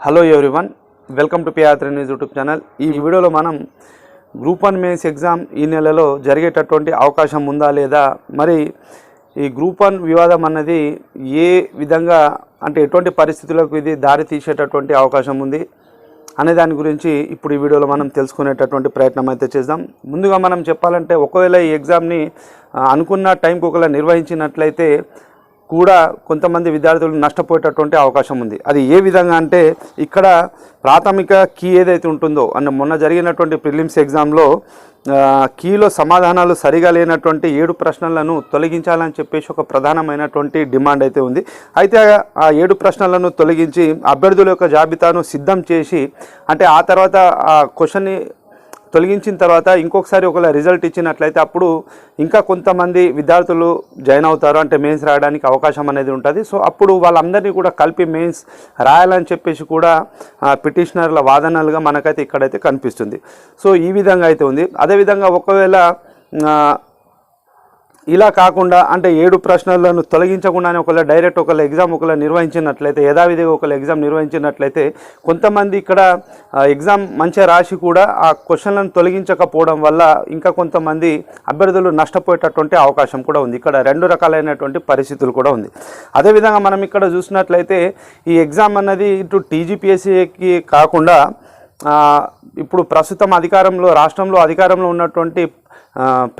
Hello everyone welcome to పియాత్రి news YouTube channel ఈ వీడియోలో మనం గ్రూప్ వన్ మెయిన్స్ ఎగ్జామ్ ఈ నెలలో జరిగేటటువంటి అవకాశం ఉందా లేదా? మరి ఈ గ్రూప్ వన్ వివాదం అన్నది ఏ విధంగా అంటే ఎటువంటి పరిస్థితులకు ఇది దారి తీసేటటువంటి అవకాశం ఉంది అనే దాని గురించి ఇప్పుడు ఈ వీడియోలో మనం తెలుసుకునేటటువంటి ప్రయత్నం అయితే చేద్దాం. ముందుగా మనం చెప్పాలంటే ఒకవేళ ఈ ఎగ్జామ్ని అనుకున్న టైంకి ఒకవేళ నిర్వహించినట్లయితే కూడా కొంతమంది విద్యార్థులు నష్టపోయేటటువంటి అవకాశం ఉంది. అది ఏ విధంగా అంటే ఇక్కడ ప్రాథమిక కీ ఏదైతే ఉంటుందో అంటే మొన్న జరిగినటువంటి ప్రిలిమ్స్ ఎగ్జామ్లో కీలో సమాధానాలు సరిగా లేనటువంటి ఏడు ప్రశ్నలను తొలగించాలని చెప్పేసి ఒక ప్రధానమైనటువంటి డిమాండ్ అయితే ఉంది. అయితే ఆ ఏడు ప్రశ్నలను తొలగించి అభ్యర్థుల యొక్క జాబితాను సిద్ధం చేసి అంటే ఆ తర్వాత ఆ క్వశ్చన్ని తొలగించిన తర్వాత ఇంకొకసారి ఒకవేళ రిజల్ట్ ఇచ్చినట్లయితే అప్పుడు ఇంకా కొంతమంది విద్యార్థులు జాయిన్ అవుతారు అంటే మెయిన్స్ రాయడానికి అవకాశం అనేది ఉంటుంది. సో అప్పుడు వాళ్ళందరినీ కూడా కలిపి మెయిన్స్ రాయాలని చెప్పేసి కూడా పిటిషనర్ల వాదనలుగా మనకైతే ఇక్కడైతే కనిపిస్తుంది. సో ఈ విధంగా అయితే ఉంది. అదేవిధంగా ఒకవేళ ఇలా కాకుండా అంటే ఏడు ప్రశ్నలను తొలగించకుండానే ఒకవేళ డైరెక్ట్ ఒకళ్ళ ఎగ్జామ్ ఒకవేళ నిర్వహించినట్లయితే యథావిధిగా ఒకవేళ ఎగ్జామ్ నిర్వహించినట్లయితే కొంతమంది ఇక్కడ ఎగ్జామ్ మంచిగా రాసి కూడా ఆ క్వశ్చన్లను తొలగించకపోవడం వల్ల ఇంకా కొంతమంది అభ్యర్థులు నష్టపోయేటటువంటి అవకాశం కూడా ఉంది. ఇక్కడ రెండు రకాలైనటువంటి పరిస్థితులు కూడా ఉంది. అదేవిధంగా మనం ఇక్కడ చూసినట్లయితే ఈ ఎగ్జామ్ అన్నది ఇటు టీజీపీఎస్సీకి కాకుండా ఇప్పుడు ప్రస్తుతం అధికారంలో రాష్ట్రంలో అధికారంలో ఉన్నటువంటి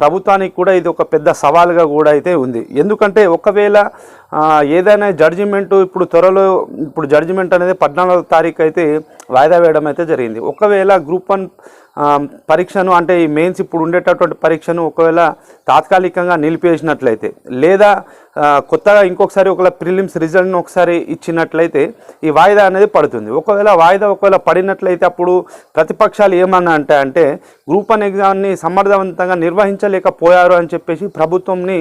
ప్రభుత్వానికి కూడా ఇది ఒక పెద్ద సవాల్గా కూడా అయితే ఉంది. ఎందుకంటే ఒకవేళ ఏదైనా జడ్జిమెంట్ ఇప్పుడు త్వరలో ఇప్పుడు జడ్జిమెంట్ అనేది పద్నాలుగో తారీఖు అయితే వాయిదా వేయడం అయితే జరిగింది. ఒకవేళ గ్రూప్ వన్ పరీక్షను అంటే ఈ మెయిన్స్ ఇప్పుడు ఉండేటటువంటి పరీక్షను ఒకవేళ తాత్కాలికంగా నిలిపేసినట్లయితే లేదా కొత్తగా ఇంకొకసారి ఒకవేళ ప్రిలిమ్స్ రిజల్ట్ను ఒకసారి ఇచ్చినట్లయితే ఈ వాయిదా అనేది పడుతుంది. ఒకవేళ వాయిదా ఒకవేళ పడినట్లయితే అప్పుడు ప్రతిపక్షాలు ఏమన్నా అంటే అంటే గ్రూప్ వన్ ఎగ్జామ్ని సమర్థవంతంగా నిర్వహించలేకపోయారు అని చెప్పేసి ప్రభుత్వంని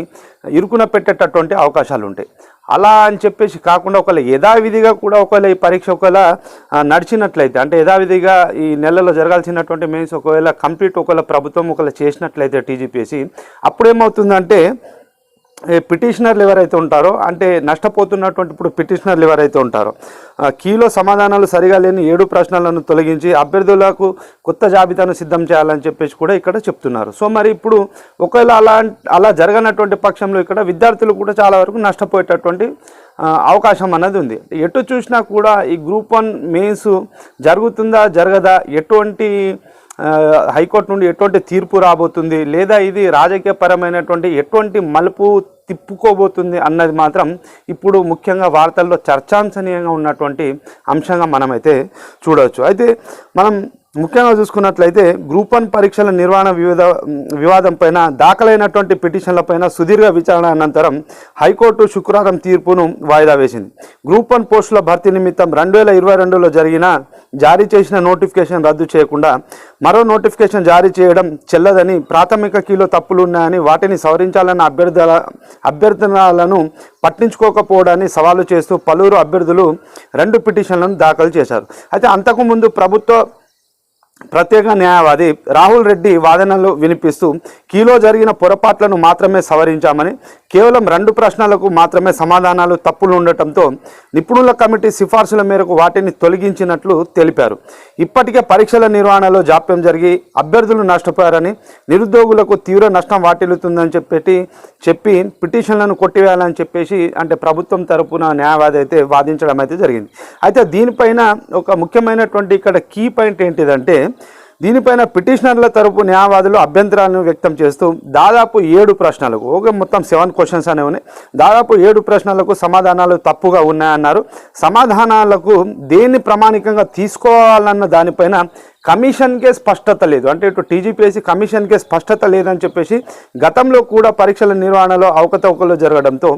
ఇరుకున పెట్టేటటువంటి అవకాశాలు ఉంటాయి. అలా అని చెప్పేసి కాకుండా ఒకవేళ యథావిధిగా కూడా ఒకవేళ ఈ పరీక్ష ఒకవేళ నడిచినట్లయితే అంటే యథావిధిగా ఈ నెలలో జరగాల్సినటువంటి మెయిన్స్ ఒకవేళ కంప్లీట్ ఒకవేళ ప్రభుత్వం ఒకవేళ చేసినట్లయితే టీజీపీఎస్సీ అప్పుడు ఏమవుతుందంటే పిటిషనర్లు ఎవరైతే ఉంటారో అంటే నష్టపోతున్నటువంటి ఇప్పుడు పిటిషనర్లు ఎవరైతే ఉంటారో కీలో సమాధానాలు సరిగా లేని ఏడు ప్రశ్నలను తొలగించి అభ్యర్థులకు కొత్త జాబితాను సిద్ధం చేయాలని చెప్పేసి కూడా ఇక్కడ చెప్తున్నారు. సో మరి ఇప్పుడు ఒకవేళ అలా అలా జరగనటువంటి పక్షంలో ఇక్కడ విద్యార్థులు కూడా చాలా వరకు నష్టపోయేటటువంటి అవకాశం అన్నది ఉంది. ఎటు చూసినా కూడా ఈ గ్రూప్ వన్ మెయిన్స్ జరుగుతుందా జరగదా ఎటువంటి హైకోర్టు నుండి ఎటువంటి తీర్పు రాబోతుంది లేదా ఇది రాజకీయపరమైనటువంటి ఎటువంటి మలుపు తిప్పుకోబోతుంది అన్నది మాత్రం ఇప్పుడు ముఖ్యంగా వార్తల్లో చర్చాంశనీయంగా ఉన్నటువంటి అంశంగా మనమైతే చూడవచ్చు. అయితే మనం ముఖ్యంగా చూసుకున్నట్లయితే గ్రూప్ వన్ పరీక్షల నిర్వహణ వివిధ వివాదం పైన దాఖలైనటువంటి పిటిషన్లపైన సుదీర్ఘ విచారణ అనంతరం హైకోర్టు శుక్రవారం తీర్పును వాయిదా వేసింది. గ్రూప్ వన్ పోస్టుల భర్తీ నిమిత్తం రెండు వేల ఇరవై రెండులో జరిగిన జారీ చేసిన నోటిఫికేషన్ రద్దు చేయకుండా మరో నోటిఫికేషన్ జారీ చేయడం చెల్లదని ప్రాథమిక కీలో తప్పులు ఉన్నాయని వాటిని సవరించాలన్న అభ్యర్థుల అభ్యర్థనలను పట్టించుకోకపోవడాన్ని సవాలు చేస్తూ పలువురు అభ్యర్థులు రెండు పిటిషన్లను దాఖలు చేశారు. అయితే అంతకుముందు ప్రభుత్వ ప్రత్యేక న్యాయవాది రాహుల్ రెడ్డి వాదనలు వినిపిస్తూ కీలో జరిగిన పొరపాట్లను మాత్రమే సవరించామని కేవలం రెండు ప్రశ్నలకు మాత్రమే సమాధానాలు తప్పులు ఉండటంతో నిపుణుల కమిటీ సిఫార్సుల మేరకు వాటిని తొలగించినట్లు తెలిపారు. ఇప్పటికే పరీక్షల నిర్వహణలో జాప్యం జరిగి అభ్యర్థులు నష్టపోయారని నిరుద్యోగులకు తీవ్ర నష్టం వాటిల్లుతుందని చెప్పి చెప్పి పిటిషన్లను కొట్టివేయాలని చెప్పేసి అంటే ప్రభుత్వం తరపున న్యాయవాది అయితే వాదించడం అయితే జరిగింది. అయితే దీనిపైన ఒక ముఖ్యమైనటువంటి ఇక్కడ కీ పాయింట్ ఏంటిదంటే దీనిపైన పిటిషనర్ల తరపు న్యాయవాదులు అభ్యంతరాలను వ్యక్తం చేస్తూ దాదాపు ఏడు ప్రశ్నలకు ఓకే మొత్తం సెవెన్ క్వశ్చన్స్ అనేవి ఉన్నాయి. దాదాపు ఏడు ప్రశ్నలకు సమాధానాలు తప్పుగా ఉన్నాయన్నారు. సమాధానాలకు దేన్ని ప్రామాణికంగా తీసుకోవాలన్న దానిపైన కమిషన్కే స్పష్టత లేదు. అంటే ఇటు టీజీపీఎస్సీ కమిషన్కే స్పష్టత లేదని చెప్పేసి గతంలో కూడా పరీక్షల నిర్వహణలో అవకతవకలు జరగడంతో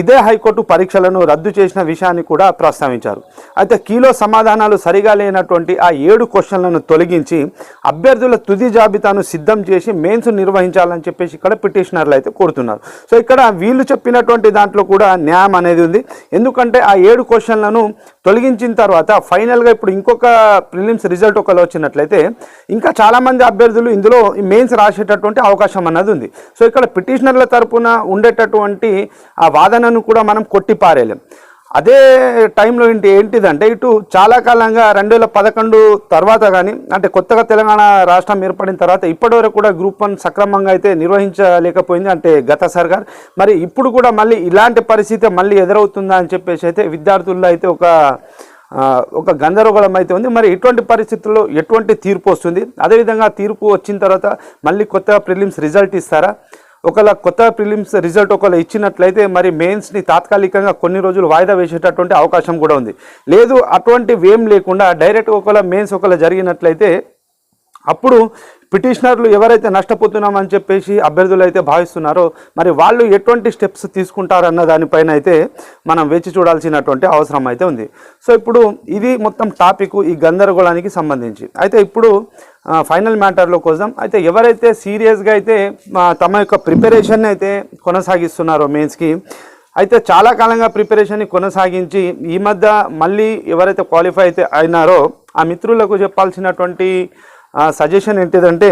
ఇదే హైకోర్టు పరీక్షలను రద్దు చేసిన విషయాన్ని కూడా ప్రస్తావించారు. అయితే కీలో సమాధానాలు సరిగా లేనటువంటి ఆ ఏడు క్వశ్చన్లను తొలగించి అభ్యర్థుల తుది జాబితాను సిద్ధం చేసి మెయిన్స్ నిర్వహించాలని చెప్పేసి ఇక్కడ పిటిషనర్లు అయితే కోరుతున్నారు. సో ఇక్కడ వీళ్ళు చెప్పినటువంటి దాంట్లో కూడా న్యాయం అనేది ఉంది. ఎందుకంటే ఆ ఏడు క్వశ్చన్లను తొలగించిన తర్వాత ఫైనల్గా ఇప్పుడు ఇంకొక ప్రిలిమ్స్ రిజల్ట్ ఒకవేళ వచ్చినట్లయితే ఇంకా చాలామంది అభ్యర్థులు ఇందులో మెయిన్స్ రాసేటటువంటి అవకాశం అన్నది ఉంది. సో ఇక్కడ పిటిషనర్ల తరపున ఉండేటటువంటి ఆ వాదనను కూడా మనం కొట్టిపారేయలేం. అదే టైంలో ఏంటి ఏంటిదంటే ఇటు చాలా కాలంగా రెండు వేల పదకొండు తర్వాత కానీ అంటే కొత్తగా తెలంగాణ రాష్ట్రం ఏర్పడిన తర్వాత ఇప్పటివరకు కూడా గ్రూప్ వన్ సక్రమంగా అయితే నిర్వహించలేకపోయింది అంటే గత సర్కార్. మరి ఇప్పుడు కూడా మళ్ళీ ఇలాంటి పరిస్థితి మళ్ళీ ఎదురవుతుందా అని చెప్పేసి అయితే విద్యార్థుల్లో అయితే ఒక ఒక గందరగోళం అయితే ఉంది. మరి ఇటువంటి పరిస్థితుల్లో ఎటువంటి తీర్పు వస్తుంది? అదేవిధంగా తీర్పు వచ్చిన తర్వాత మళ్ళీ కొత్తగా ప్రిలిమ్స్ రిజల్ట్ ఇస్తారా? ఒకవేళ కొత్త ప్రిలిమ్స్ రిజల్ట్ ఒకవేళ ఇచ్చినట్లయితే మరి మెయిన్స్ని తాత్కాలికంగా కొన్ని రోజులు వాయిదా వేసేటటువంటి అవకాశం కూడా ఉంది. లేదు అటువంటివి ఏం లేకుండా డైరెక్ట్ ఒకవేళ మెయిన్స్ ఒకవేళ జరిగినట్లయితే అప్పుడు పిటిషనర్లు ఎవరైతే నష్టపోతున్నామని చెప్పేసి అభ్యర్థులు అయితే భావిస్తున్నారో మరి వాళ్ళు ఎటువంటి స్టెప్స్ తీసుకుంటారన్న దానిపైన అయితే మనం వేచి చూడాల్సినటువంటి అవసరం అయితే ఉంది. సో ఇప్పుడు ఇది మొత్తం టాపిక్ ఈ గందరగోళానికి సంబంధించి. అయితే ఇప్పుడు ఫైనల్ మ్యాటర్లో కోసం అయితే ఎవరైతే సీరియస్గా అయితే తమ యొక్క ప్రిపరేషన్ అయితే కొనసాగిస్తున్నారో మెయిన్స్కి అయితే చాలా కాలంగా ప్రిపరేషన్ని కొనసాగించి ఈ మధ్య మళ్ళీ ఎవరైతే క్వాలిఫై అయితే అయినారో ఆ మిత్రులకు చెప్పాల్సినటువంటి సజెషన్ ఏంటిదంటే